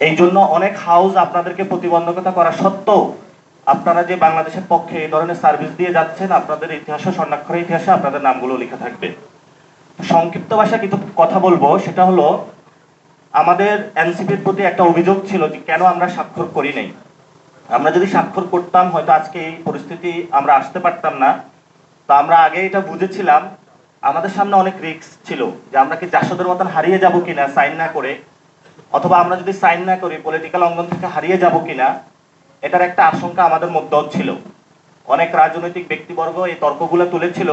এই জন্য অনেক হাউস আপনাদেরকে প্রতিবন্ধকতা করা সত্ত্বেও আপনারা যে বাংলাদেশের পক্ষে এই ধরনের সার্ভিস দিয়ে যাচ্ছেন, আপনাদের ইতিহাসে স্বর্ণাক্ষরের ইতিহাসে আপনাদের নামগুলো লেখা থাকবে। সংক্ষিপ্ত ভাষায় কিছু কথা বলব, সেটা হলো, আমাদের এনসিপির প্রতি একটা অভিযোগ ছিল যে কেন আমরা স্বাক্ষর করি নাই। আমরা যদি স্বাক্ষর করতাম, হয়তো আজকে এই পরিস্থিতি আমরা আসতে পারতাম না। তো আমরা আগে এটা বুঝেছিলাম। আমাদের সামনে অনেক রিস্ক ছিল যে আমরা কি জাসদের মতন হারিয়ে যাব কিনা সাইন না করে। অথবা আমরা যদি সাইন না করি পলিটিক্যাল অঙ্গন থেকে হারিয়ে যাব কিনা, এটার একটা আশঙ্কা আমাদের মধ্যেও ছিল। অনেক রাজনৈতিক ব্যক্তিবর্গ এই তর্কগুলো তুলেছিল,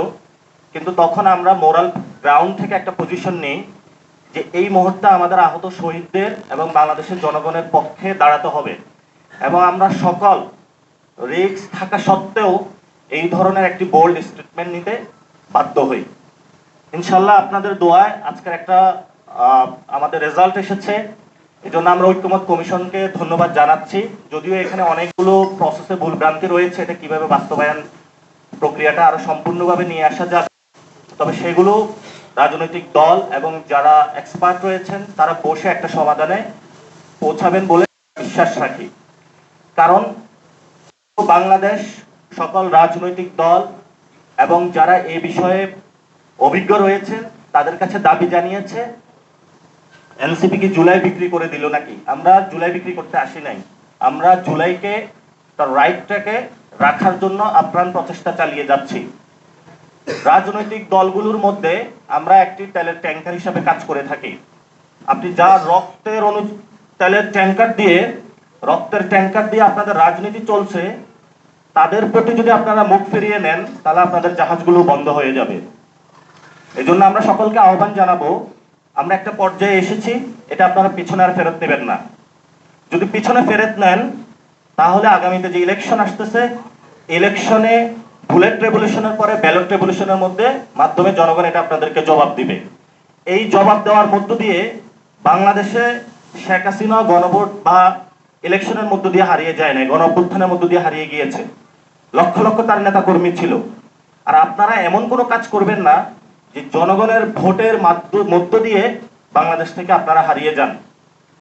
কিন্তু তখন আমরা মোরাল গ্রাউন্ড থেকে একটা পজিশন নিই যে এই মুহূর্তে আমাদের আহত শহীদদের এবং বাংলাদেশের জনগণের পক্ষে দাঁড়াতে হবে। এবং আমরা সকল রিস্ক থাকা সত্ত্বেও এই ধরনের একটি বোল্ড স্টেটমেন্ট নিতে বাধ্য হই। ইনশাল্লাহ আপনাদের দোয়ায় আজকের একটা আমাদের রেজাল্ট এসেছে। এই জন্য আমরা ঐক্যমত কমিশনকে ধন্যবাদ জানাচ্ছি। যদিও এখানে অনেকগুলো প্রসেসে ভুলভ্রান্তি রয়েছে, এটা কীভাবে বাস্তবায়ন প্রক্রিয়াটা আরও সম্পূর্ণভাবে নিয়ে আসা যাবে তবে সেগুলো রাজনৈতিক দল এবং যারা এক্সপার্ট রয়েছেন, তারা বসে একটা সমাধানে পৌঁছাবেন বলে বিশ্বাস রাখি। কারণ বাংলাদেশ সকল রাজনৈতিক দল এবং যারা এ বিষয়ে অভিজ্ঞ রয়েছেন, তাদের কাছে দাবি জানিয়েছে এনসিপি কি জুলাই বিক্রি করে দিল নাকি? আমরা জুলাই বিক্রি করতে আসি নাই। আমরা জুলাইকে, তার রাইটটাকে রাখার জন্য আপ্রাণ প্রচেষ্টা চালিয়ে যাচ্ছি। রাজনৈতিক দলগুলোর মধ্যে আমরা একটি তেলের ট্যাঙ্কার হিসাবে কাজ করে থাকি। আপনি যা রক্তের অনু, তেলের ট্যাঙ্কার দিয়ে, রক্তের ট্যাঙ্কার দিয়ে আপনাদের রাজনীতি চলছে, তাদের প্রতি যদি আপনারা মুখ ফিরিয়ে নেন, তাহলে আপনাদের জাহাজগুলো বন্ধ হয়ে যাবে। এই জন্য আমরা সকলকে আহ্বান জানাব আমরা একটা পর্যায়ে এসেছি, এটা আপনারা পিছনে আর ফেরত নেবেন না। যদি পিছনে ফেরত নেন, তাহলে আগামীতে যে ইলেকশন আসতেছে ইলেকশনে বুলেট রেভলিউশনের পরে ব্যালট রেভলিউশনের মধ্যে মাধ্যমে জনগণ এটা আপনাদেরকে জবাব দিবে। এই জবাব দেওয়ার মধ্য দিয়ে বাংলাদেশে শেখ হাসিনা গণভোট বা ইলেকশনের মধ্য দিয়ে হারিয়ে যায় নাই গণ অভ্যুত্থানের মধ্য দিয়ে হারিয়ে গিয়েছে। লক্ষ লক্ষ তার নেতা কর্মী ছিল। আর আপনারা এমন কোনো কাজ করবেন না যে জনগণের ভোটের মাধ্য- মধ্য দিয়ে বাংলাদেশ থেকে আপনারা হারিয়ে যান।